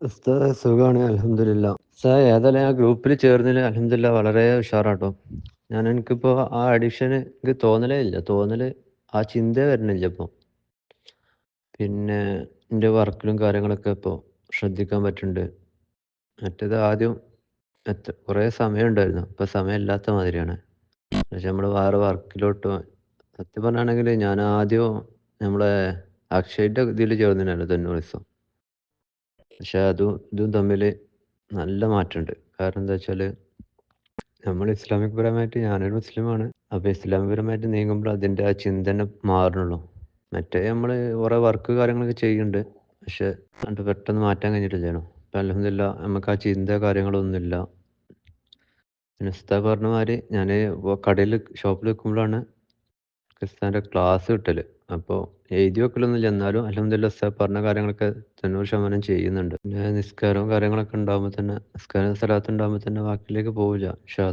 സുഖാണ് അൽഹംദുലില്ലാ. ഉസ്താദെ ഏതായാലും ആ ഗ്രൂപ്പിൽ ചേർന്നതിൽ അലഹമില്ല വളരെ ഉഷാറാട്ടോ. ഞാൻ എനിക്കിപ്പോ ആ അഡിക്ഷൻ എനിക്ക് തോന്നലേ ഇല്ല. തോന്നൽ ആ ചിന്ത വരണില്ല ഇപ്പൊ. പിന്നെ എന്റെ വർക്കിലും കാര്യങ്ങളൊക്കെ ഇപ്പൊ ശ്രദ്ധിക്കാൻ പറ്റുന്നുണ്ട്. മറ്റേത് ആദ്യം എത്ര കുറേ സമയമുണ്ടായിരുന്നു. ഇപ്പൊ സമയമില്ലാത്ത മാതിരിയാണ്. പക്ഷെ നമ്മൾ വേറെ വർക്കിലോട്ട് സത്യം പറഞ്ഞാണെങ്കിൽ ഞാൻ ആദ്യം നമ്മളെ അക്ഷയുടെ ഇതിൽ ചേർന്നിട്ടുണ്ടായിരുന്നു തൊണ്ണൂറ് പക്ഷെ അതും ഇതും തമ്മിൽ നല്ല മാറ്റമുണ്ട്. കാരണം എന്താ വെച്ചാൽ നമ്മൾ ഇസ്ലാമിക് പരമായിട്ട് ഞാനൊരു മുസ്ലിമാണ്. അപ്പൊ ഇസ്ലാമിക് പരമായിട്ട് നീങ്ങുമ്പോൾ അതിന്റെ ആ ചിന്ത തന്നെ മാറുന്നുള്ളൂ. മറ്റേ നമ്മൾ കുറെ വർക്ക് കാര്യങ്ങളൊക്കെ ചെയ്യുന്നുണ്ട്. പക്ഷെ അത് പെട്ടെന്ന് മാറ്റാൻ കഴിഞ്ഞിട്ടില്ലേനു. ഇപ്പൊ അലഹമില്ല നമുക്ക് ആ ചിന്ത കാര്യങ്ങളൊന്നുമില്ല. പിന്നെ ഉസ്താദ് പറഞ്ഞ ഞാൻ കടയിൽ ഷോപ്പിൽ നിൽക്കുമ്പോഴാണ് ക്രിസ്താന്റെ ക്ലാസ് കിട്ടൽ. അപ്പൊ എഴുതി വെക്കലൊന്നുമില്ല. എന്നാലും അൽഹംദുലില്ലാ ഉസ്താദ് പറഞ്ഞ കാര്യങ്ങളൊക്കെ 90% ചെയ്യുന്നുണ്ട്. പിന്നെ നിസ്കാരവും കാര്യങ്ങളൊക്കെ ഉണ്ടാകുമ്പോൾ തന്നെ നിസ്കാരം സ്വലാത്ത് ഉണ്ടാകുമ്പോൾ തന്നെ വാക്കിലേക്ക് പോവില്ല ഇൻഷാ.